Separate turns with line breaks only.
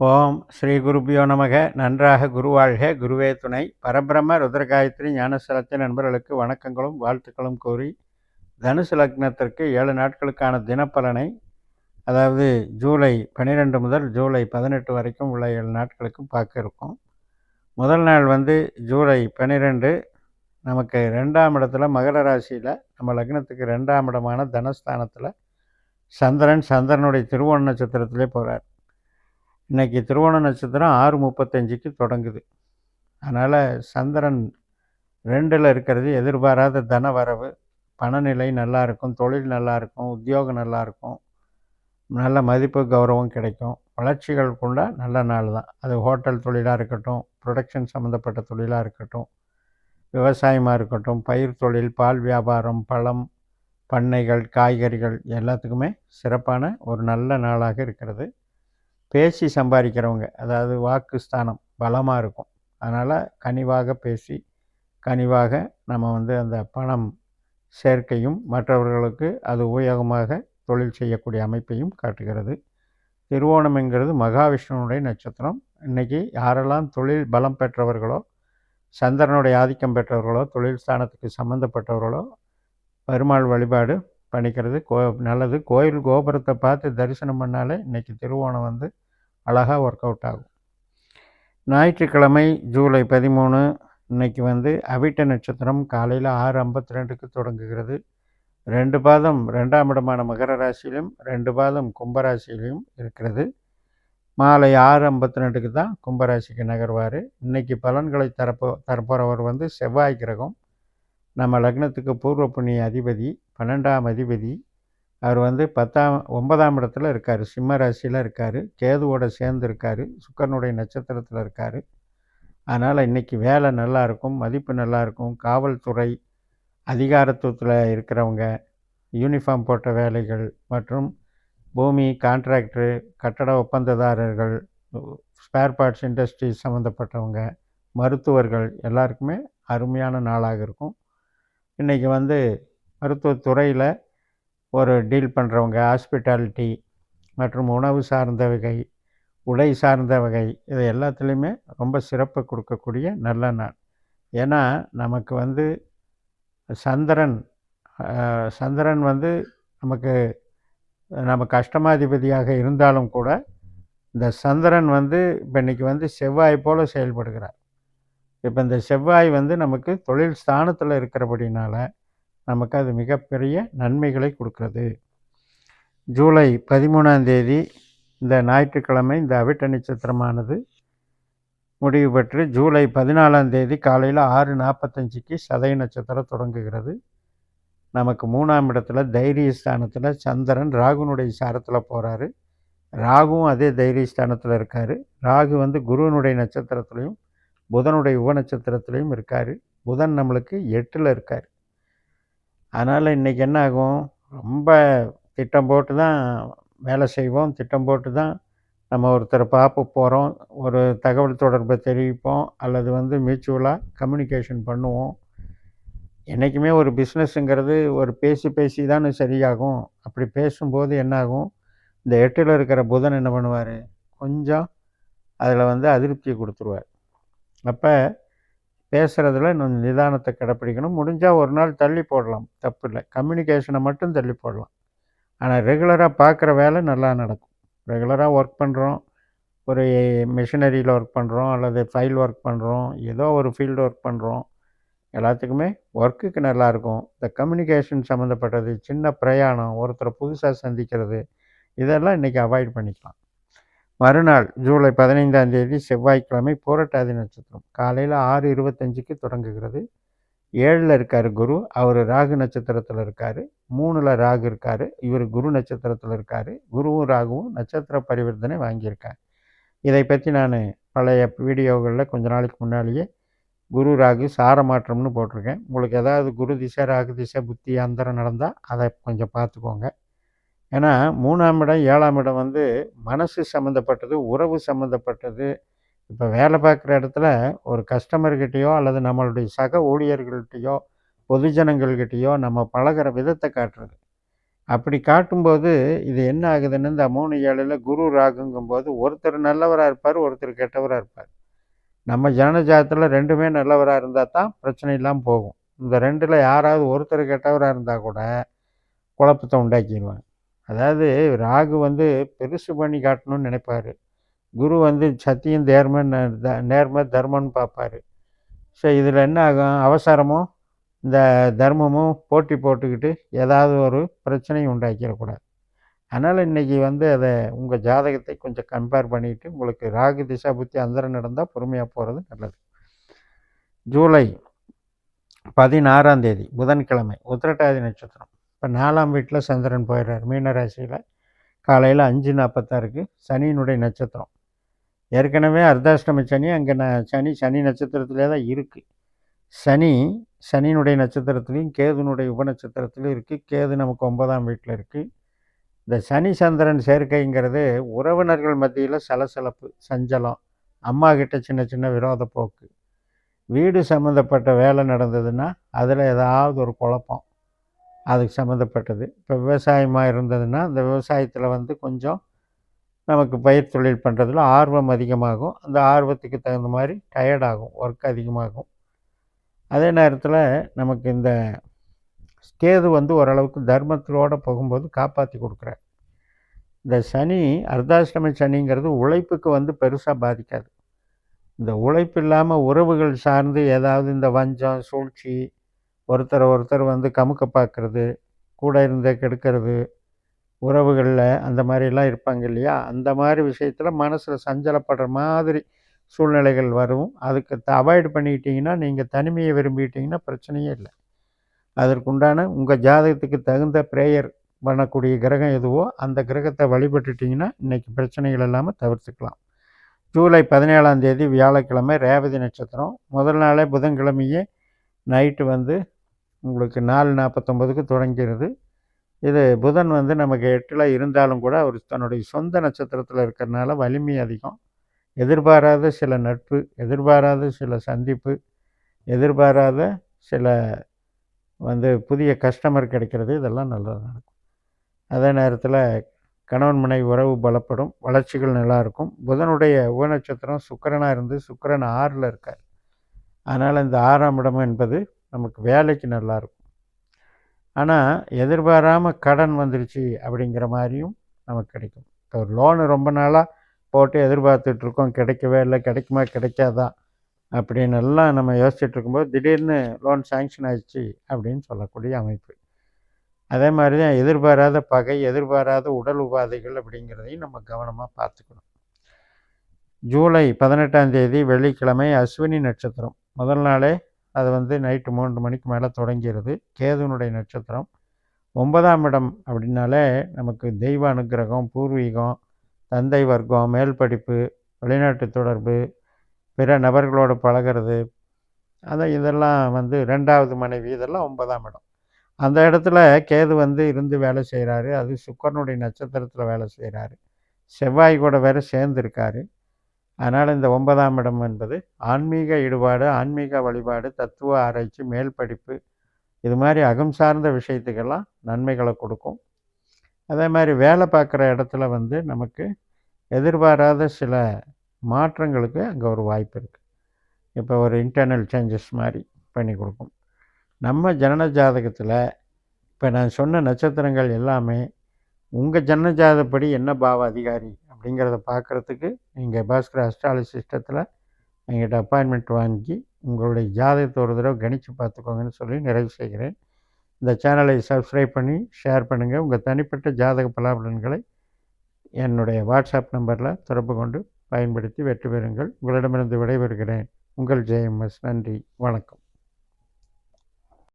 ஓம் ஸ்ரீ குருபியோ நமக. நன்றாக குருவாழ்க. குருவே துணை. பரபிரம்ம ருத்ரகாயத்ரி ஞானஸ்தலத்தின் நண்பர்களுக்கு வணக்கங்களும் வாழ்த்துக்களும் கூறி தனுசு லக்னத்திற்கு ஏழு நாட்களுக்கான தினப்பலனை அதாவது ஜூலை பன்னிரெண்டு முதல் ஜூலை பதினெட்டு வரைக்கும் உள்ள ஏழு நாட்களுக்கு பார்க்க இருக்கும். முதல் நாள் வந்து ஜூலை பன்னிரெண்டு நமக்கு ரெண்டாம் இடத்துல மகர ராசியில் நம்ம லக்னத்துக்கு ரெண்டாம் இடமான தனஸ்தானத்தில் சந்திரன் சந்திரனுடைய திருவோண நட்சத்திரத்திலே போகிறார் இன்றைக்கி திருவோண நட்சத்திரம் ஆறு முப்பத்தஞ்சுக்கு தொடங்குது. அதனால் சந்திரன் ரெண்டில் இருக்கிறது எதிர்பாராத தன வரவு. பணநிலை நல்லாயிருக்கும் தொழில் நல்லாயிருக்கும் உத்தியோகம் நல்லாயிருக்கும் நல்ல மதிப்பு கௌரவம் கிடைக்கும். வளர்ச்சிகள் கொண்ட நல்ல நாள் தான். அது ஹோட்டல் தொழிலாக இருக்கட்டும் ப்ரொடக்ஷன் சம்மந்தப்பட்ட தொழிலாக இருக்கட்டும் விவசாயமாக இருக்கட்டும் பயிர் தொழில் பால் வியாபாரம் பழம் பண்ணைகள் காய்கறிகள் எல்லாத்துக்குமே சிறப்பான ஒரு நல்ல நாளாக இருக்கிறது. பேசி சம்பாதிக்கிறவங்க அதாவது வாக்கு ஸ்தானம் பலமாக இருக்கும். அதனால் கனிவாக பேசி கனிவாக நம்ம வந்து அந்த பணம் சேர்க்கையும் மற்றவர்களுக்கு அது உபயோகமாக தொழில் செய்யக்கூடிய அமைப்பையும் காட்டுகிறது. திருவோணம்ங்கிறது மகாவிஷ்ணுனுடைய நட்சத்திரம். இன்றைக்கி யாரெல்லாம் தொழில் பலம் பெற்றவர்களோ சந்திரனுடைய ஆதிக்கம் பெற்றவர்களோ தொழில் ஸ்தானத்துக்கு சம்மந்தப்பட்டவர்களோ பெருமாள் வழிபாடு பண்ணிக்கிறது. கோ நல்லது. கோயில் கோபுரத்தை பார்த்து தரிசனம் பண்ணாலே இன்றைக்கி திருவோணம் வந்து அழகாக ஒர்க் அவுட் ஆகும். ஞாயிற்றுக்கிழமை ஜூலை பதிமூணு இன்னைக்கு வந்து அவிட்ட நட்சத்திரம் காலையில் ஆறு ஐம்பத்தி ரெண்டுக்கு தொடங்குகிறது. ரெண்டு பாதம் ரெண்டாம் இடமான மகர ராசியிலும் ரெண்டு பாதம் கும்பராசியிலையும் இருக்கிறது. மாலை ஆறு ஐம்பத்தி ரெண்டுக்கு தான் கும்பராசிக்கு நகர்வார். இன்றைக்கி பலன்களை தரப்போ தரப்போகிறவர் வந்து செவ்வாய் கிரகம். நம்ம லக்னத்துக்கு பூர்வ புண்ணிய அதிபதி பன்னெண்டாம் அதிபதி அவர் வந்து பத்தாம் ஒன்பதாம் இடத்துல இருக்கார். சிம்ம ராசியில் இருக்கார். கேதுவோட சேர்ந்து இருக்கார். சுக்கரனுடைய நட்சத்திரத்தில் இருக்கார். அதனால் இன்றைக்கி வேலை நல்லாயிருக்கும் மதிப்பு நல்லாயிருக்கும் காவல்துறை அதிகாரத்துவத்தில் இருக்கிறவங்க யூனிஃபார்ம் போட்ட வேலைகள் மற்றும் பூமி கான்ட்ராக்டரு கட்டட ஒப்பந்ததாரர்கள் ஸ்பேர் பார்ட்ஸ் இண்டஸ்ட்ரி சம்மந்தப்பட்டவங்க மருத்துவர்கள் எல்லாருக்குமே அருமையான நாளாக இருக்கும். இன்றைக்கி வந்து மருத்துவத்துறையில் ஒரு டீல் பண்ணுறவங்க ஹாஸ்பிட்டாலிட்டி மற்றும் உணவு சார்ந்த வகை உடை சார்ந்த வகை இது எல்லாத்துலேயுமே ரொம்ப சிறப்பு கொடுக்கக்கூடிய நல்ல நாள். ஏன்னா நமக்கு வந்து சந்திரன் சந்திரன் வந்து நமக்கு நம்ம கஷ்டமாதிபதியாக இருந்தாலும் கூட இந்த சந்திரன் வந்து இப்போ இன்றைக்கி வந்து செவ்வாய் போல் செயல்படுகிறார். இப்போ இந்த செவ்வாய் வந்து நமக்கு தொழில் ஸ்தானத்தில் இருக்கிறபடினால நமக்கு அது மிகப்பெரிய நன்மைகளை கொடுக்குறது. ஜூலை பதிமூணாம் தேதி இந்த ஞாயிற்றுக்கிழமை இந்த அவிட்ட நட்சத்திரமானது முடிவு பெற்று ஜூலை பதினாலாம் தேதி காலையில் ஆறு நாற்பத்தஞ்சிக்கு சதய நட்சத்திரம் தொடங்குகிறது. நமக்கு மூணாம் இடத்துல தைரிய ஸ்தானத்தில் சந்திரன் ராகுனுடைய சாரத்தில் போகிறாரு ராகுவும் அதே தைரிய ஸ்தானத்தில் இருக்கார். ராகு வந்து குருவனுடைய நட்சத்திரத்துலேயும் புதனுடைய உப நட்சத்திரத்துலேயும் இருக்கார். புதன் நம்மளுக்கு எட்டில் இருக்கார். அதனால் இன்றைக்கி என்ன ஆகும்? ரொம்ப திட்டம் போட்டு தான் வேலை செய்வோம். திட்டம் போட்டு தான் நம்ம ஒருத்தரை பார்ப்ப போகிறோம் ஒரு தகவல் தொடர்பை தெரிவிப்போம். அல்லது வந்து மியூச்சுவலாக கம்யூனிகேஷன் பண்ணுவோம். என்றைக்குமே ஒரு பிஸ்னஸ்ஸுங்கிறது ஒரு பேசி பேசி தானே சரியாகும். அப்படி பேசும்போது என்னாகும் இந்த எட்டில் இருக்கிற புதன் என்ன பண்ணுவார்? கொஞ்சம் அதில் வந்து அதிருப்தியை கொடுத்துருவார். அப்போ பேசுகிறதுல இன்னும் நிதானத்தை கடைப்பிடிக்கணும். முடிஞ்சால் ஒரு நாள் தள்ளி போடலாம். தப்பு இல்லை. கம்யூனிகேஷனை மட்டும் தள்ளி போடலாம். ஆனால் ரெகுலராக பார்க்குற வேலை நல்லா நடக்கும். ரெகுலராக ஒர்க் பண்ணுறோம் ஒரு மிஷினரியில் ஒர்க் பண்ணுறோம் அல்லது ஃபைல் ஒர்க் பண்ணுறோம் ஏதோ ஒரு ஃபீல்டு ஒர்க் பண்ணுறோம் எல்லாத்துக்குமே ஒர்க்குக்கு நல்லாயிருக்கும் இந்த கம்யூனிகேஷன் சம்மந்தப்பட்டது சின்ன பிரயாணம் ஒருத்தரை புதுசாக சந்திக்கிறது இதெல்லாம் இன்றைக்கி அவாய்ட் பண்ணிக்கலாம். மறுநாள் ஜூலை பதினைந்தாம் தேதி செவ்வாய்க்கிழமை பூரட்டாதி நட்சத்திரம். காலையில் ஆறு இருபத்தஞ்சுக்கு தொடங்குகிறது. ஏழில் இருக்கார் குரு. அவர் ராகு நட்சத்திரத்தில் இருக்கார். மூணில் ராகு இருக்கார். இவர் குரு நட்சத்திரத்தில் இருக்கார். குருவும் ராகுவும் நட்சத்திர பரிவர்த்தனை வாங்கியிருக்காங்க. இதை பற்றி நான் பழைய வீடியோகளில் கொஞ்ச நாளைக்கு முன்னாலேயே குரு ராகு சார மாற்றம்னு போட்டிருக்கேன். உங்களுக்கு ஏதாவது குரு திசை ராகு திசை புத்தி அந்தரம் நடந்தால் அதை கொஞ்சம் பார்த்துக்கோங்க. ஏன்னா மூணாம் இடம் ஏழாம் இடம் வந்து மனசு சம்மந்தப்பட்டது உறவு சம்மந்தப்பட்டது இப்போ வேலை பார்க்குற இடத்துல ஒரு கஸ்டமர்கிட்டேயோ அல்லது நம்மளுடைய சக ஊழியர்கள்கிட்டயோ பொதுஜனங்கள்கிட்டேயோ நம்ம பழகிற விதத்தை காட்டுறது. அப்படி காட்டும்போது இது என்ன ஆகுதுன்னு இந்த மூணு ஏழில் குரு ராகுங்கும்போது ஒருத்தர் நல்லவராக இருப்பார் ஒருத்தர் கெட்டவராக இருப்பார். நம்ம ஜனஜாதத்தில் ரெண்டுமே நல்லவராக இருந்தால் தான் பிரச்சனை இல்லாமல் போகும். இந்த ரெண்டில் யாராவது ஒருத்தர் கெட்டவராக இருந்தால் கூட குழப்பத்தை உண்டாக்கிடுவாங்க அதாவது ராகு வந்து பெருசு பண்ணி காட்டணும்னு நினைப்பார். குரு வந்து சத்தியம் தேர்ம நேர்ம தர்மம்னு பார்ப்பார். ஸோ இதில் என்ன ஆகும்? அவசரமும் இந்த தர்மமும் போட்டி போட்டுக்கிட்டு ஏதாவது ஒரு பிரச்சனையும் உண்டாக்கிடக்கூடாது. அதனால் இன்றைக்கி வந்து அதை உங்கள் ஜாதகத்தை கொஞ்சம் கம்பேர் பண்ணிவிட்டு உங்களுக்கு ராகு திசா புத்தி அந்தரம் நடந்தால் பொறுமையாக போகிறது நல்லது. ஜூலை பதினாறாம் தேதி புதன்கிழமை உத்திரட்டாதி நட்சத்திரம். இப்போ நாலாம் வீட்டில் சந்திரன் போயிடுறார். மீனராசியில் காலையில் அஞ்சு நாற்பத்தாறுக்கு சனியினுடைய நட்சத்திரம். ஏற்கனவே அர்த்தாஷ்டம சனி அங்கே நான் சனி சனி நட்சத்திரத்திலே தான் இருக்குது சனி சனியினுடைய நட்சத்திரத்துலேயும் கேதுனுடைய உபநட்சத்திரத்துலையும் இருக்குது கேது நமக்கு ஒன்பதாம் வீட்டில் இருக்குது இந்த சனி சந்திரன் சேர்க்கைங்கிறது உறவினர்கள் மத்தியில் சலசலப்பு சஞ்சலம் அம்மா கிட்ட சின்ன சின்ன விரோத போக்கு. வீடு சம்மந்தப்பட்ட வேலை நடந்ததுன்னா அதில் ஏதாவது ஒரு குழப்பம். அதுக்கு சம்மந்தப்பட்டது. இப்போ விவசாயமாக இருந்ததுன்னா அந்த விவசாயத்தில் வந்து கொஞ்சம் நமக்கு பயிர் தொழில் பண்ணுறதுல ஆர்வம் அதிகமாகும். அந்த ஆர்வத்துக்கு தகுந்த மாதிரி டயர்டாகும் ஒர்க் அதிகமாகும். அதே நேரத்தில் நமக்கு இந்த கேது வந்து ஓரளவுக்கு தர்மத்திலோடு போகும்போது காப்பாற்றி கொடுக்குறார். இந்த சனி அர்த்தாஷ்டம சனிங்கிறது உழைப்புக்கு வந்து பெருசாக பாதிக்காது. இந்த உழைப்பு இல்லாமல் உறவுகள் சார்ந்து ஏதாவது இந்த வஞ்சம் சூழ்ச்சி ஒருத்தரை ஒருத்தர் வந்து கமுக்க பார்க்குறது கூட இருந்தே கெடுக்கிறது உறவுகளில் அந்த மாதிரிலாம் இருப்பாங்க இல்லையா? அந்த மாதிரி விஷயத்தில் மனசில் சஞ்சலப்படுற மாதிரி சூழ்நிலைகள் வரும். அதுக்கு அவாய்டு பண்ணிக்கிட்டிங்கன்னா நீங்கள் தனிமையை விரும்பிக்கிட்டிங்கன்னா பிரச்சனையே இல்லை. அதற்குண்டான உங்கள் ஜாதகத்துக்கு தகுந்த ப்ரேயர் பண்ணக்கூடிய கிரகம் எதுவோ அந்த கிரகத்தை வழிபட்டுட்டிங்கன்னா இன்றைக்கி பிரச்சனைகள் இல்லாமல் தவிர்த்துக்கலாம். ஜூலை பதினேழாம் தேதி வியாழக்கிழமை ரேவதி நட்சத்திரம். முதல் நாளே புதன்கிழமையே நைட்டு வந்து உங்களுக்கு நாலு நாற்பத்தொம்பதுக்கு தொடங்கிடுது இது புதன் வந்து நமக்கு எட்டில் இருந்தாலும் கூட அவர் தன்னுடைய சொந்த நட்சத்திரத்தில் இருக்கிறனால வலிமை அதிகம். எதிர்பாராத சில நட்பு எதிர்பாராத சில சந்திப்பு எதிர்பாராத சில வந்து புதிய கஸ்டமர் கிடைக்கிறது இதெல்லாம் நல்லதாக நடக்கும் அதே நேரத்தில் கணவன் மனை உறவு பலப்படும் வளர்ச்சிகள் நல்லாயிருக்கும் புதனுடைய உபநட்சத்திரம் சுக்கரனாக இருந்து சுக்கரன் ஆறில் இருக்கார். அதனால் இந்த ஆறாம் இடம் என்பது நமக்கு வேலைக்கு நல்லாயிருக்கும் ஆனால் எதிர்பாராமல் கடன் வந்துருச்சு அப்படிங்கிற மாதிரியும் நமக்கு கிடைக்கும். இப்போ ஒரு லோனு ரொம்ப நாளாக போட்டு எதிர்பார்த்துட்ருக்கோம் கிடைக்கவே இல்லை கிடைக்குமா கிடைக்காதா அப்படின்னு எல்லாம் நம்ம யோசிச்சுட்டு இருக்கும்போது திடீர்னு லோன் சேங்ஷன் ஆயிடுச்சு அப்படின்னு சொல்லக்கூடிய அமைப்பு. அதே மாதிரி தான் எதிர்பாராத பகை எதிர்பாராத உடல் உபாதைகள் அப்படிங்கிறதையும் நம்ம கவனமாக பார்த்துக்கணும். ஜூலை பதினெட்டாம் தேதி வெள்ளிக்கிழமை அஸ்வினி நட்சத்திரம். முதல் நாளே அது வந்து நைட்டு மூன்று மணிக்கு மேலே தொடங்கிறது. கேதுனுடைய நட்சத்திரம். ஒன்பதாம் இடம் அப்படின்னாலே நமக்கு தெய்வ அனுகிரகம் பூர்வீகம் தந்தை வர்க்கம் மேல் படிப்பு வெளிநாட்டு தொடர்பு பிற நபர்களோடு பழகிறது. அதை இதெல்லாம் வந்து ரெண்டாவது மனைவி இதெல்லாம் ஒன்பதாம் இடம். அந்த இடத்துல கேது வந்து இருந்து வேலை செய்கிறாரு அது சுக்கரனுடைய நட்சத்திரத்தில் வேலை செய்கிறாரு செவ்வாய் கூட வேறு சேர்ந்துருக்காரு. அதனால் இந்த ஒன்பதாம் இடம் என்பது ஆன்மீக ஈடுபாடு ஆன்மீக வழிபாடு தத்துவ ஆராய்ச்சி மேல் படிப்பு இது மாதிரி அகம் சார்ந்த விஷயத்துக்கெல்லாம் நன்மைகளை கொடுக்கும். அதே மாதிரி வேலை பார்க்குற இடத்துல வந்து நமக்கு எதிர்பாராத சில மாற்றங்களுக்கு அங்கே ஒரு வாய்ப்பு இருக்குது இப்போ ஒரு இன்டர்னல் சேஞ்சஸ் மாதிரி பண்ணி கொடுக்கும். நம்ம ஜனன ஜாதகத்தில் இப்போ நான் சொன்ன நட்சத்திரங்கள் எல்லாமே உங்கள் ஜனன ஜாதப்படி என்ன பாவ அதிகாரி அப்படிங்கிறத பார்க்குறதுக்கு நீங்கள் பாஸ்கர் அஸ்ட்ராலஜி சிஸ்டத்தில் எங்கிட்ட அப்பாயின்மெண்ட் வாங்கி உங்களுடைய ஜாதகத்தை ஒரு தடவை கணித்து பார்த்துக்கோங்கன்னு சொல்லி நிறைவு செய்கிறேன். இந்த சேனலை சப்ஸ்கிரைப் பண்ணி ஷேர் பண்ணுங்கள் உங்கள் தனிப்பட்ட ஜாதக பலாபலன்களை என்னுடைய வாட்ஸ்அப் நம்பரில் தொடர்பு கொண்டு பயன்படுத்தி வெற்றி பெறுங்கள். உங்களிடமிருந்து விடைபெறுகிறேன். உங்கள் ஜெயம் எஸ் நன்றி. வணக்கம்.